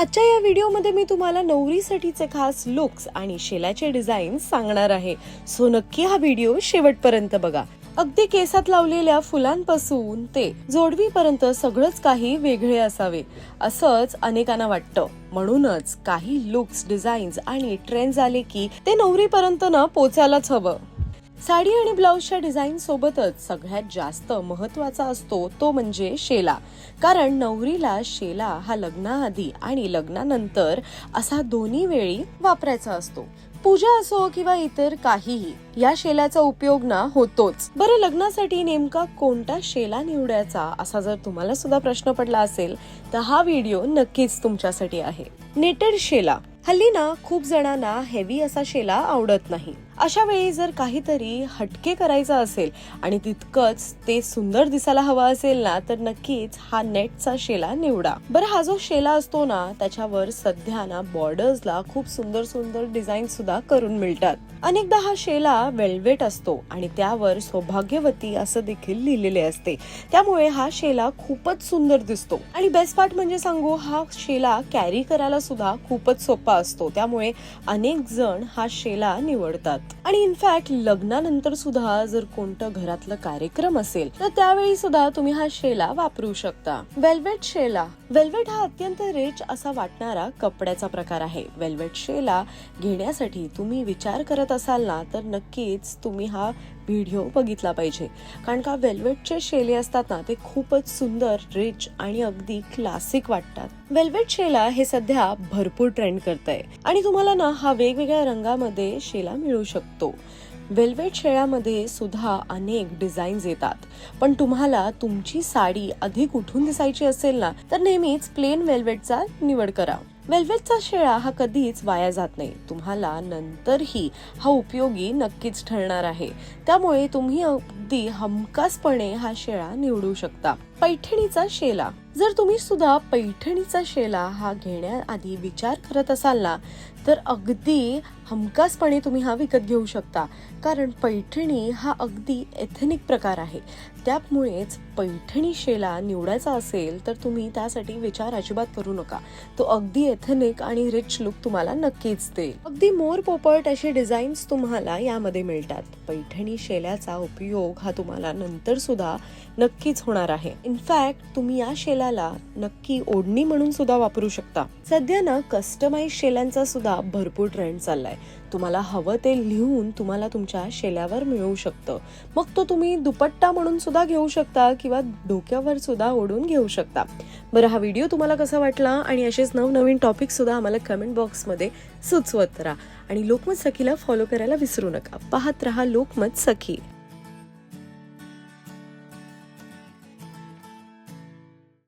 आजच्या या व्हिडिओमध्ये मी तुम्हाला नवरीसाठीचे खास लुक्स आणि शेलाचे डिझाईन सांगणार आहे. सो नक्की हा व्हिडिओ शेवटपर्यंत बघा. अगदी केसात लावलेल्या फुलांपासून ते जोडवीपर्यंत सगळंच काही वेगळे असावे. असंच अनेकांना वाटतं. म्हणूनच काही लुक्स डिझाईन्स आणि ट्रेंड्स आले की ते नवरीपर्यंत ना पोचायलाच हवं. साडी आणि ब्लाऊजच्या डिझाईन सोबतच सगळ्यात जास्त महत्त्वाचा असतो तो म्हणजे शेला. कारण नवरीला शेला हा लग्नाआधी आणि लग्नानंतर असा दोन्ही वेळी वापरायचा असतो. पूजा असो किंवा इतर काहीही या शेलाचा उपयोग ना होतोच. बरं लग्नासाठी नेमका कोणता शेला निवडायचा असा जर तुम्हाला सुद्धा प्रश्न पडला असेल तर हा व्हिडिओ नक्कीच तुमच्यासाठी आहे. नेटेड शेला. हल्ली ना खूप जणांना हेवी असा शेला आवडत नाही. अशा वेळी जर काहीतरी हटके करायचं असेल आणि तितकंच ते सुंदर दिसायला हवं असेल ना तर नक्कीच हा नेटचा शेला निवडा. बरं हा जो शेला असतो ना त्याच्यावर सध्या ना बॉर्डर्सला खूप सुंदर सुंदर डिझाईन सुद्धा करून मिळतात. अनेकदा हा शेला वेल्वेट असतो आणि त्यावर सौभाग्यवती असं देखील लिहिलेले असते. त्यामुळे हा शेला खूपच सुंदर दिसतो. आणि बेस्ट पार्ट म्हणजे सांगू हा शेला कॅरी करायला सुद्धा खूपच सोपा असतो. त्यामुळे अनेक जण हा शेला निवडतात. आणि इनफॅक्ट लग्नानंतर सुद्धा जर कोणतं घरातलं कार्यक्रम असेल तर त्यावेळी सुद्धा तुम्ही हा शेला वापरू शकता. वेल्वेट शेला. वेल्वेट हा अत्यंत रिच असा वाटणारा कपड्याचा प्रकार आहे. वेल्वेट शेला घेण्यासाठी तुम्ही विचार करत असाल ना तर नक्कीच तुम्ही हा व्हिडिओ बघितला पाहिजे. कारण का वेल्वेटचे शेले असतात ना ते खूपच सुंदर रिच आणि अगदी क्लासिक वाटतात. वेल्वेट शेला हे सध्या भरपूर ट्रेंड करत आहे आणि तुम्हाला ना हा वेगवेगळ्या रंगामध्ये शेला मिळू शकतो. वेल्वेट शेळ्यामध्ये सुद्धा अनेक डिझाईन्स येतात. पण तुम्हाला तुमची साडी अधिक उठून दिसायची असेल ना तर नेहमीच प्लेन वेल्वेटचा निवड करा. वेल्वेटचा शेळा हा कधीच वाया जात नाही. तुम्हाला नंतरही हा उपयोगी नक्कीच ठरणार आहे. त्यामुळे तुम्ही अगदी हमखासपणे हा शेळा निवडू शकता. पैठणीचा शेला. जर तुम्ही सुद्धा पैठणीचा शेला हा घेण्याआधी विचार करत असाल ना तर अगदी हमखासपणे तुम्ही हा विकत घेऊ शकता. कारण पैठणी हा अगदी एथेनिक प्रकार आहे. त्यामुळेच पैठणी शेला निवडायचा असेल तर तुम्ही त्यासाठी विचार अजिबात करू नका. तो अगदी एथेनिक आणि रिच लुक तुम्हाला नक्कीच देईल. अगदी मोर पोपट असे डिझाईन्स तुम्हाला यामध्ये मिळतात. पैठणी शेल्याचा उपयोग हा तुम्हाला नंतर सुद्धा नक्कीच होणार आहे. इनफॅक्ट तुम्ही या शेलाला नक्की ओढणी म्हणून सुद्धा वापरू शकता. सध्या ना कस्टमाइज शेलांचा सुद्धा भरपूर ट्रेंड चाललाय. तुम्हाला हवं ते लिहून तुम्हाला तुमच्या शेल्यावर मिळू शकतं. मग तो तुम्ही दुपट्टा म्हणून सुद्धा घेऊ शकता किंवा डोक्यावर सुद्धा ओढून घेऊ शकता. बरं हा व्हिडिओ तुम्हाला कसा वाटला? आणि असेच नवनवीन टॉपिक सुद्धा आम्हाला कमेंट बॉक्समध्ये सुचवत राहा. आणि लोकमत सखीला फॉलो करायला विसरू नका. पाहत रहा लोकमत सखी.